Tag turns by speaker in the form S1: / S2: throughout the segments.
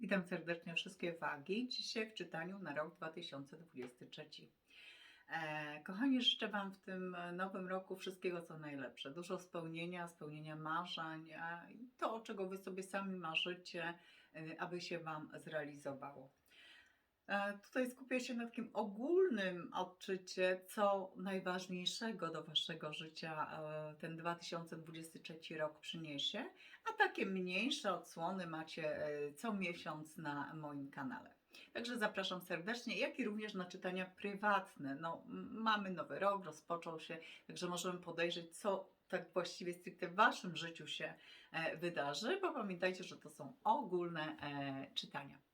S1: Witam serdecznie wszystkie wagi. Dzisiaj w czytaniu na rok 2023. E, kochani, życzę Wam w tym nowym roku wszystkiego co najlepsze. Dużo spełnienia, spełnienia marzeń, e, to, czego Wy sobie sami marzycie, e, aby się Wam zrealizowało. E, Tutaj skupię się na takim ogólnym odczycie, co najważniejszego do Waszego życia e, ten 2023 rok przyniesie, a takie mniejsze odsłony macie e, co miesiąc na moim kanale. Także zapraszam serdecznie, jak i również na czytania prywatne. No, mamy nowy rok, rozpoczął się, także możemy podejrzeć, co tak właściwie stricte w Waszym życiu się wydarzy, bo pamiętajcie, że to są ogólne czytania.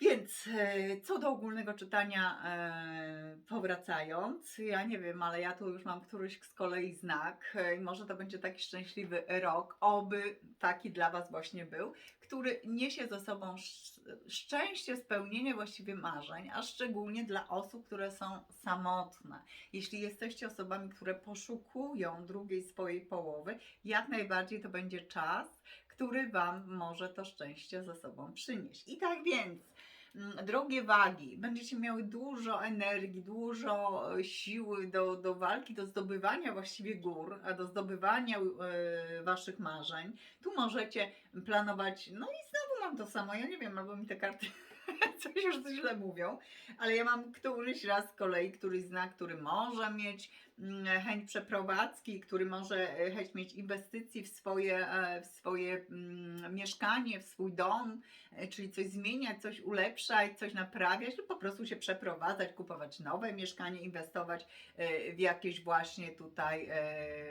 S1: Więc e, co do ogólnego czytania, e, powracając, ja nie wiem, ale ja tu już mam któryś z kolei znak e, i może to będzie taki szczęśliwy rok, oby taki dla Was właśnie był, który niesie ze sobą sz- szczęście, spełnienie właściwie marzeń, a szczególnie dla osób, które są samotne. Jeśli jesteście osobami, które poszukują drugiej swojej połowy, jak najbardziej to będzie czas, który Wam może to szczęście ze sobą przynieść. I tak więc, drogie wagi, będziecie miały dużo energii, dużo e, siły do, do walki, do zdobywania właściwie gór, a do zdobywania e, Waszych marzeń. Tu możecie planować, no i znowu mam to samo, ja nie wiem, albo mi te karty coś już źle mówią, ale ja mam któryś raz z kolei, któryś znak, który może mieć mm, chęć przeprowadzki, który może e, chęć mieć inwestycji w swoje, e, w swoje mm, mieszkanie, w swój dom, e, czyli coś zmieniać, coś ulepszać, coś naprawiać, lub po prostu się przeprowadzać, kupować nowe mieszkanie, inwestować w jakieś właśnie tutaj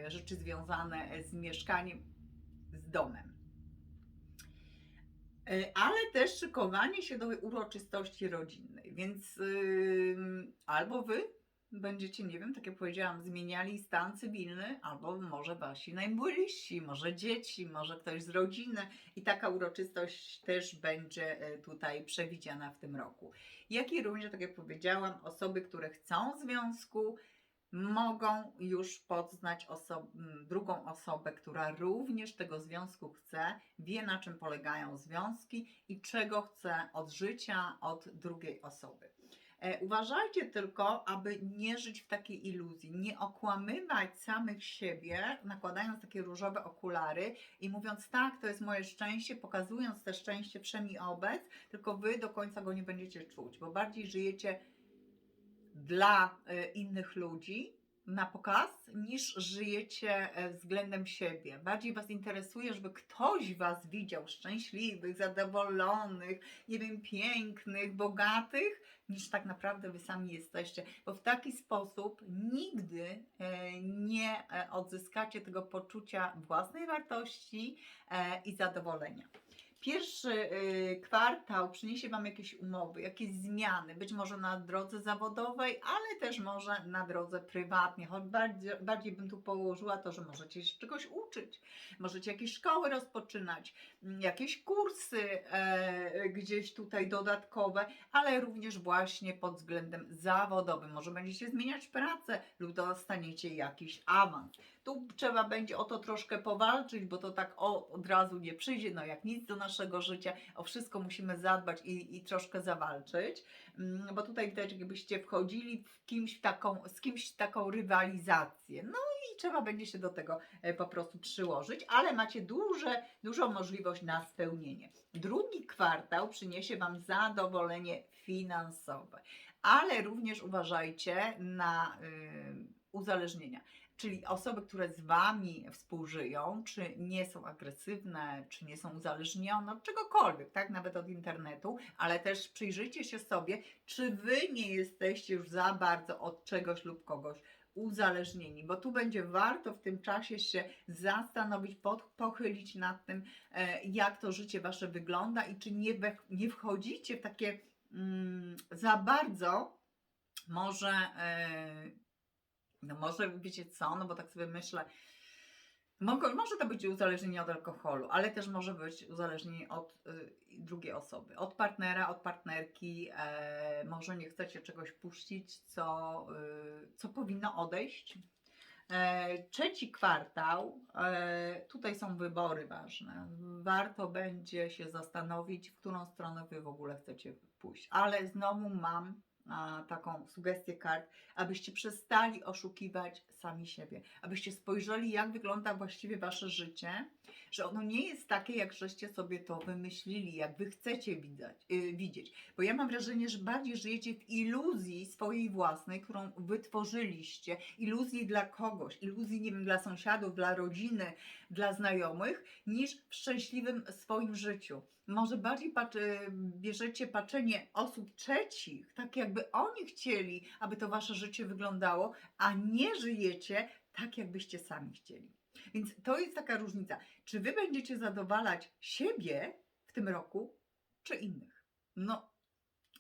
S1: rzeczy związane z mieszkaniem, z domem. E, Ale też szykowanie się do uroczystości rodzinnej, więc ym, albo wy będziecie, nie wiem, tak jak powiedziałam, zmieniali stan cywilny, albo może wasi najbliżsi, może dzieci, może ktoś z rodziny i taka uroczystość też będzie e, tutaj przewidziana w tym roku. Jak i również, tak jak powiedziałam, osoby, które chcą związku, mogą już poznać oso- drugą osobę, która również tego związku chce, wie na czym polegają związki i czego chce od życia, od drugiej osoby. E, uważajcie tylko, aby nie żyć w takiej iluzji, nie okłamywać samych siebie, nakładając takie różowe okulary i mówiąc tak, to jest moje szczęście, pokazując te szczęście wszemi obec, tylko wy do końca go nie będziecie czuć, bo bardziej żyjecie dla e, innych ludzi na pokaz, niż żyjecie e, względem siebie. Bardziej Was interesuje, żeby ktoś Was widział szczęśliwych, zadowolonych, nie wiem, pięknych, bogatych, niż tak naprawdę Wy sami jesteście. Bo w taki sposób nigdy e, nie odzyskacie tego poczucia własnej wartości i zadowolenia. Pierwszy y, kwartał przyniesie Wam jakieś umowy, jakieś zmiany, być może na drodze zawodowej, ale też może na drodze prywatnej. Choć bardziej, bardziej bym tu położyła to, że możecie się czegoś uczyć, możecie jakieś szkoły rozpoczynać, mm, jakieś kursy e, gdzieś tutaj dodatkowe, ale również właśnie pod względem zawodowym. Może będziecie zmieniać pracę lub dostaniecie jakiś awans. Tu trzeba będzie o to troszkę powalczyć, bo to tak o, od razu nie przyjdzie, no jak nic do naszego życia, o wszystko musimy zadbać i, i troszkę zawalczyć, Mm, bo tutaj widać, jakbyście wchodzili w kimś taką, z kimś taką rywalizację, no i trzeba będzie się do tego e, po prostu przyłożyć, ale macie duże, dużą możliwość na spełnienie. Drugi kwartał przyniesie Wam zadowolenie finansowe, ale również uważajcie na y, uzależnienia. Czyli osoby, które z Wami współżyją, czy nie są agresywne, czy nie są uzależnione od czegokolwiek, tak, nawet od internetu, ale też przyjrzyjcie się sobie, czy Wy nie jesteście już za bardzo od czegoś lub kogoś uzależnieni, bo tu będzie warto w tym czasie się zastanowić, pod, pochylić nad tym, e, jak to życie Wasze wygląda i czy nie, we, nie wchodzicie w takie mm, za bardzo może e, no może wiecie co, no bo tak sobie myślę, może to być uzależnienie od alkoholu, ale też może być uzależnienie od y, drugiej osoby, od partnera, od partnerki. E, może nie chcecie czegoś puścić, co, y, co powinno odejść. E, trzeci kwartał, e, tutaj są wybory ważne. Warto będzie się zastanowić, w którą stronę wy w ogóle chcecie pójść. Ale znowu mam taką sugestię kart, abyście przestali oszukiwać sami siebie, abyście spojrzeli, jak wygląda właściwie wasze życie, że ono nie jest takie, jak żeście sobie to wymyślili, jak wy chcecie widać, yy, widzieć. Bo ja mam wrażenie, że bardziej żyjecie w iluzji swojej własnej, którą wytworzyliście, iluzji dla kogoś, iluzji, nie wiem, dla sąsiadów, dla rodziny, dla znajomych, niż w szczęśliwym swoim życiu. Może bardziej bierzecie patrzenie osób trzecich, tak jakby oni chcieli, aby to wasze życie wyglądało, a nie żyjecie tak, jakbyście sami chcieli. Więc to jest taka różnica. Czy wy będziecie zadowalać siebie w tym roku, czy innych? No,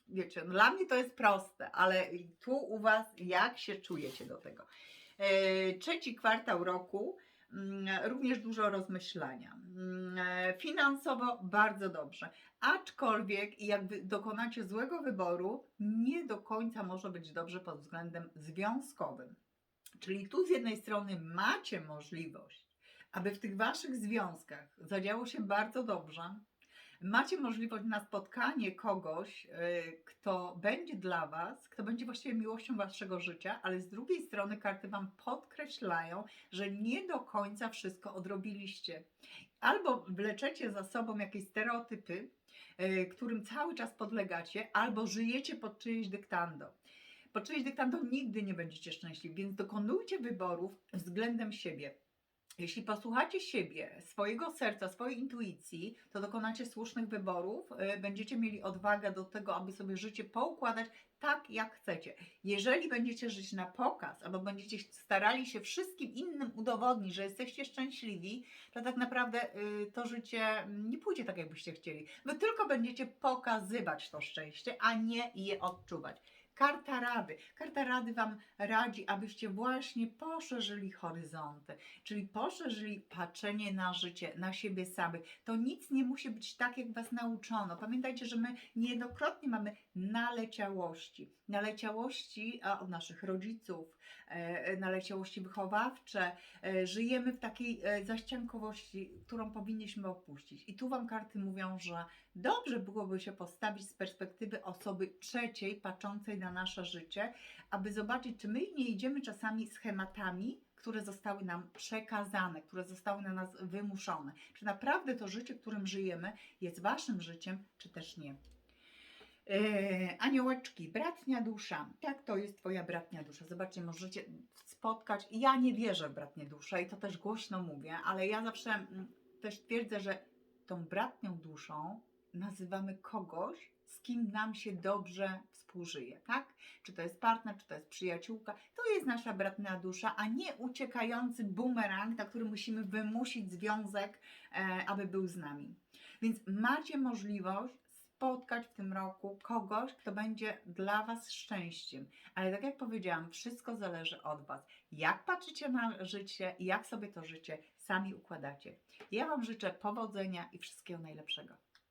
S1: wiecie, no dla mnie to jest proste, ale tu u was jak się czujecie do tego? E, trzeci kwartał roku również dużo rozmyślania. Mm, e, Finansowo bardzo dobrze, aczkolwiek jak dokonacie złego wyboru, nie do końca może być dobrze pod względem związkowym. Czyli tu z jednej strony macie możliwość, aby w tych waszych związkach zadziało się bardzo dobrze. Macie możliwość na spotkanie kogoś, yy, kto będzie dla was, kto będzie właściwie miłością waszego życia, ale z drugiej strony karty wam podkreślają, że nie do końca wszystko odrobiliście. Albo wleczecie za sobą jakieś stereotypy, yy, którym cały czas podlegacie, albo żyjecie pod czyjeś dyktando pod czyjeś dyktando nigdy nie będziecie szczęśliwi, więc dokonujcie wyborów względem siebie. Jeśli posłuchacie siebie, swojego serca, swojej intuicji, to dokonacie słusznych wyborów, y, będziecie mieli odwagę do tego, aby sobie życie poukładać tak, jak chcecie. Jeżeli będziecie żyć na pokaz, albo będziecie starali się wszystkim innym udowodnić, że jesteście szczęśliwi, to tak naprawdę y, to życie nie pójdzie tak, jakbyście chcieli. Wy tylko będziecie pokazywać to szczęście, a nie je odczuwać. Karta Rady. Karta Rady Wam radzi, abyście właśnie poszerzyli horyzonty, czyli poszerzyli patrzenie na życie, na siebie samych. To nic nie musi być tak, jak Was nauczono. Pamiętajcie, że my niejednokrotnie mamy naleciałości. Naleciałości a, od naszych rodziców, e, naleciałości wychowawcze. E, żyjemy w takiej e, zaściankowości, którą powinniśmy opuścić. I tu Wam karty mówią, że dobrze byłoby się postawić z perspektywy osoby trzeciej, patrzącej na nasze życie, aby zobaczyć, czy my nie idziemy czasami schematami, które zostały nam przekazane, które zostały na nas wymuszone. Czy naprawdę to życie, którym żyjemy, jest Waszym życiem, czy też nie. Eee, aniołeczki, bratnia dusza. Jak to jest Twoja bratnia dusza? Zobaczcie, możecie spotkać. Ja nie wierzę w bratnie dusze i to też głośno mówię, ale ja zawsze mm, też twierdzę, że tą bratnią duszą nazywamy kogoś, z kim nam się dobrze współżyje, tak? Czy to jest partner, czy to jest przyjaciółka, to jest nasza bratnia dusza, a nie uciekający bumerang, na który musimy wymusić związek, e, aby był z nami. Więc macie możliwość spotkać w tym roku kogoś, kto będzie dla Was szczęściem. Ale tak jak powiedziałam, wszystko zależy od Was. Jak patrzycie na życie i jak sobie to życie sami układacie. Ja Wam życzę powodzenia i wszystkiego najlepszego.